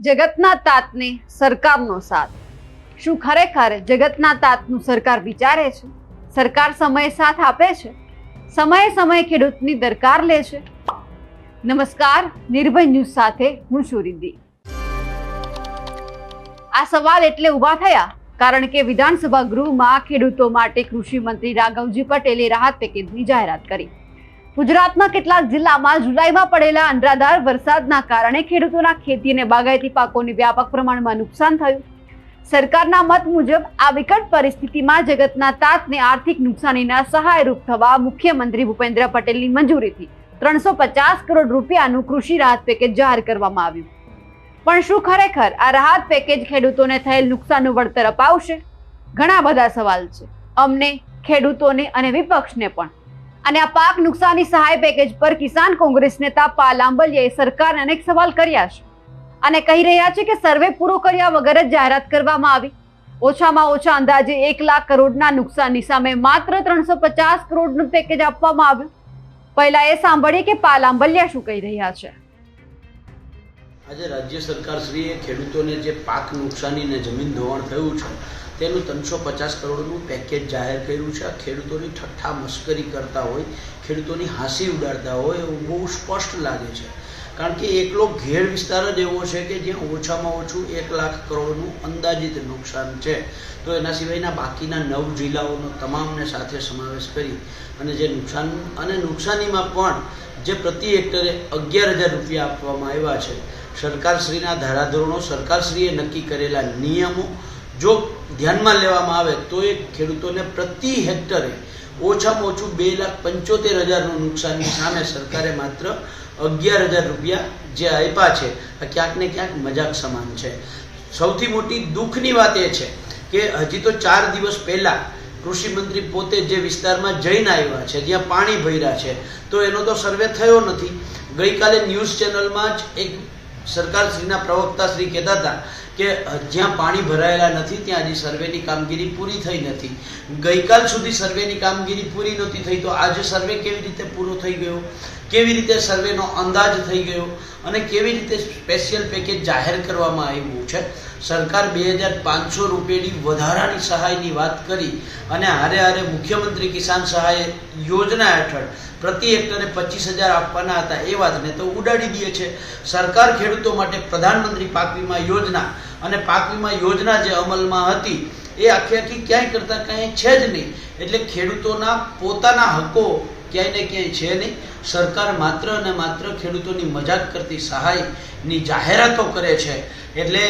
જગતના તાતને સરકારનો સાથ. શું ખરેખર જગતના તાતનું સરકાર વિચારે છે? સરકાર સમયે સાથ આપે છે? સમયે સમયે ખેડૂતની દરકાર લે છે? નમસ્કાર, નિર્ભય ન્યૂઝ સાથે હું છું રિદ્ધિ. આ સવાલ એટલે ઊભા થયા, કારણ કે વિધાનસભા ગૃહમાં ખેડૂતો માટે કૃષિ મંત્રી રાઘવજી પટેલે રાહત પેકેજની જાહેરાત કરી. ગુજરાતના કેટલાક જિલ્લામાં જુલાઈમાં પડેલા અનરાધાર વરસાદના કારણે ખેડૂતોના ખેતી અને બાગાયતી પાકોને વ્યાપક પ્રમાણમાં નુકસાન થયું. સરકારના મત મુજબ આ વિકટ પરિસ્થિતિમાં જગતના તાતને આર્થિક નુકસાનીના સહાયરૂપ થવા મુખ્યમંત્રી ભૂપેન્દ્ર પટેલની મંજૂરીથી ત્રણસો પચાસ કરોડ રૂપિયાનું કૃષિ રાહત પેકેજ જાહેર કરવામાં આવ્યું. પણ શું ખરેખર આ રાહત પેકેજ ખેડૂતોને થયેલ નુકસાનનું વળતર અપાવશે? ઘણા બધા સવાલ છે. અમને, ખેડૂતોને અને વિપક્ષને પણ. અને આ પાક નુકસાની સહાય પેકેજ પર કિસાન કોંગ્રેસ નેતા પાલ આંબલિયાએ સરકારને અનેક સવાલ કર્યા છે. અને કહી રહ્યા છે કે સર્વે પૂરો કર્યા વગર જ જાહેરાત કરવામાં આવી. ઓછામાં ઓછા અંદાજે એક લાખ કરોડના નુકસાનની સામે માત્ર ત્રણસો પચાસ કરોડનું પેકેજ આપવામાં આવ્યું. પહેલા એ સાંભળીએ કે પાલ આંબલિયા શું કહી રહ્યા છે. આજે રાજ્ય સરકારશ્રીએ ખેડૂતોને જે પાક નુકસાની અને જમીન ધોવાણ થયું છે, તેનું ત્રણસો પચાસ કરોડનું પેકેજ જાહેર કર્યું છે. આ ખેડૂતોની ઠઠ્ઠા મશ્કરી કરતા હોય, ખેડૂતોની હાંસી ઉડાડતા હોય એવું બહુ સ્પષ્ટ લાગે છે. કારણ કે એકલો ઘેર વિસ્તાર જ એવો છે કે જ્યાં ઓછામાં ઓછું એક લાખ કરોડનું અંદાજિત નુકસાન છે. તો એના સિવાયના બાકીના નવ જિલ્લાઓનો તમામને સાથે સમાવેશ કરી અને જે નુકસાન અને નુકસાનીમાં પણ જે પ્રતિ હેક્ટરે અગિયાર હજાર રૂપિયા આપવામાં આવ્યા છે, સરકારશ્રીના ધારાધોરણો સરકારશ્રીએ નક્કી કરેલા નિયમો જો ધ્યાનમાં લેવામાં આવે તો એ ખેડૂતોને પ્રતિ હેક્ટરે ઓછામાં ઓછું બે લાખ પંચોતેર હજારનું નુકસાનની સામે સરકારે માત્ર અગિયાર હજાર રૂપિયા જે આપ્યા છે, આ ક્યાંક ને ક્યાંક મજાક સમાન છે. સૌથી મોટી દુઃખની વાત એ છે કે હજી તો ચાર દિવસ પહેલાં કૃષિ મંત્રી પોતે જે વિસ્તારમાં જઈને આવ્યા છે, જ્યાં પાણી ભર્યા છે, તો એનો તો સર્વે થયો નથી. ગઈકાલે ન્યૂઝ ચેનલમાં જ એક સરકારશ્રીના પ્રવક્તા શ્રી કહેતા હતા કે જ્યાં પાણી ભરાયેલા નથી, ત્યાં હજી સર્વેની કામગીરી પૂરી થઈ નથી. ગઈકાલ સુધી સર્વેની કામગીરી પૂરી નહોતી થઈ, તો આજે સર્વે કેવી રીતે પૂરો થઈ ગયો? કેવી રીતે સર્વેનો અંદાજ થઈ ગયો? અને કેવી રીતે સ્પેશિયલ પેકેજ જાહેર કરવામાં આવ્યું છે? સરકાર બે હજાર પાંચસો રૂપિયાની વધારાની સહાયની વાત કરી, અને હારે હારે મુખ્યમંત્રી કિસાન સહાય યોજના હેઠળ પ્રતિ હેક્ટરે પચીસ હજાર આપવાના હતા એ વાતને તો ઉડાડી દે છે. સરકાર ખેડૂતો માટે પ્રધાનમંત્રી પાક વીમા યોજના અને પાક વીમા યોજના જે અમલમાં હતી, એ આખી આખી ક્યાંય કરતાં કાંઈ છે જ નહીં. એટલે ખેડૂતોના પોતાના હકો ક્યાંય ને ક્યાંય છે નહીં. સરકાર માત્ર અને માત્ર ખેડૂતોની મજાક કરતી, સહાયની જાહેરાતો કરે છે. એટલે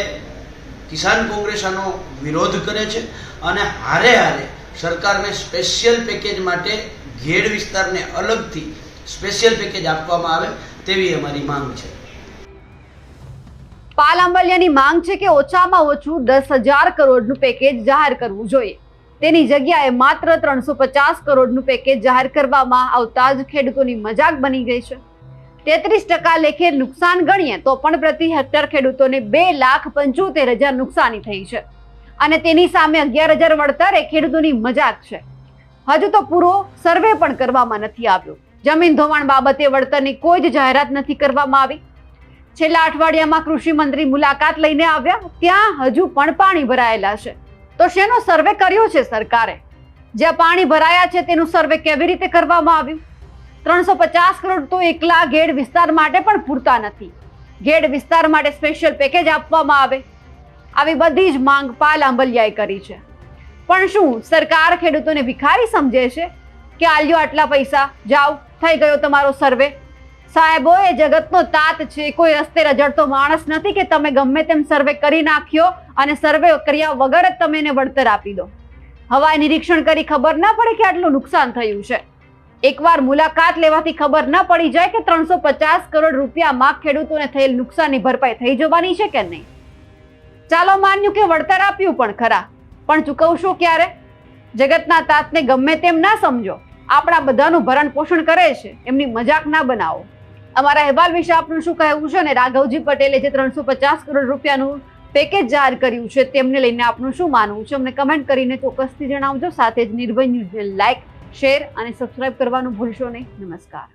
કિસાન કોંગ્રેસ આનો વિરોધ કરે છે અને હારે હારે સરકારને સ્પેશિયલ પેકેજ માટે ઘેડ વિસ્તારને અલગથી સ્પેશિયલ પેકેજ આપવામાં આવે તેવી અમારી માંગ છે. પાલ આંબલિયાની માંગ છે કે ઓછામાં ઓછું દસ હજાર કરોડનું પેકેજ જાહેર કરવું જોઈએ. તેની જગ્યાએ માત્ર ત્રણસો પચાસ કરોડનું પેકેજ જાહેર કરવામાં આવતા જ ખેડૂતોની મજાક બની ગઈ છે. તેત્રીસ ટકા લેખે નુકસાન ગણીએ તો પણ પ્રતિ હેક્ટર ખેડૂતોને બે લાખ પંચોતેર હજાર નુકસાની થઈ છે. અને તેની સામે અગિયાર હજાર વળતર ખેડૂતોની મજાક છે. હજુ તો પૂરો સર્વે પણ કરવામાં નથી આવ્યો. જમીન ધોવાણ બાબતે વળતરની કોઈ જ જાહેરાત નથી કરવામાં આવી. છેલ્લા અઠવાડિયામાં કૃષિ મંત્રી મુલાકાત લઈને આવ્યા, ત્યાં હજુ પણ પાણી ભરાયેલા છે. તો શેનો સર્વે કર્યો છે સરકારે? જ્યાં પાણી ભરાયા છે, તેનું સર્વે કેવી રીતે કરવામાં આવ્યું? ત્રણસો પચાસ કરોડ તો એકલા ગેડ વિસ્તાર માટે પણ પૂરતા નથી. ગેડ વિસ્તાર માટે સ્પેશિયલ પેકેજ આપવામાં આવે. આવી બધી જ માંગ પાલ આંબલિયાએ કરી છે. પણ શું સરકાર ખેડૂતોને ભિખારી સમજે છે કે આલ્યો આટલા પૈસા? જાઓ, થઈ ગયો તમારો સર્વે. સાહેબો એ જગતનો તાત છે. કોઈ રસ્તે રજડતો માણસ નથી કે તમે ગમે તેમ સર્વે કરી નાખ્યો અને સર્વે કર્યા વગર જ તમે એને વળતર આપી દો. હવાઈ નિરીક્ષણ કરી ખબર ના પડે કે આટલું નુકસાન થયું છે. એકવાર મુલાકાત લેવાથી ખબર ના પડી જાય કે ત્રણસો પચાસ કરોડ રૂપિયામાં ખેડૂતોને થયેલ નુકસાનની ભરપાઈ થઈ જવાની છે કે નહીં. ચાલો માન્યું કે વળતર આપ્યું પણ ખરા. પણ ચૂકવશો ક્યારે? જગતના તાતને ગમે તેમ ના સમજો. આપણા બધાનું ભરણ પોષણ કરે છે. એમની મજાક ના બનાવો. અમારા અહેવાલ વિશે આપનું શું કહેવું છે? અને રાઘવજી પટેલે જે ત્રણસો પચાસ કરોડ રૂપિયાનું પેકેજ જાહેર કર્યું છે, તેમને લઈને આપનું શું માનવું છે? અમને કમેન્ટ કરીને ચોક્કસથી જણાવજો. સાથે જ નિર્ભય ન્યૂઝને લાઇક શેર અને સબસ્ક્રાઇબ કરવાનું ભૂલશો નહીં. નમસ્કાર.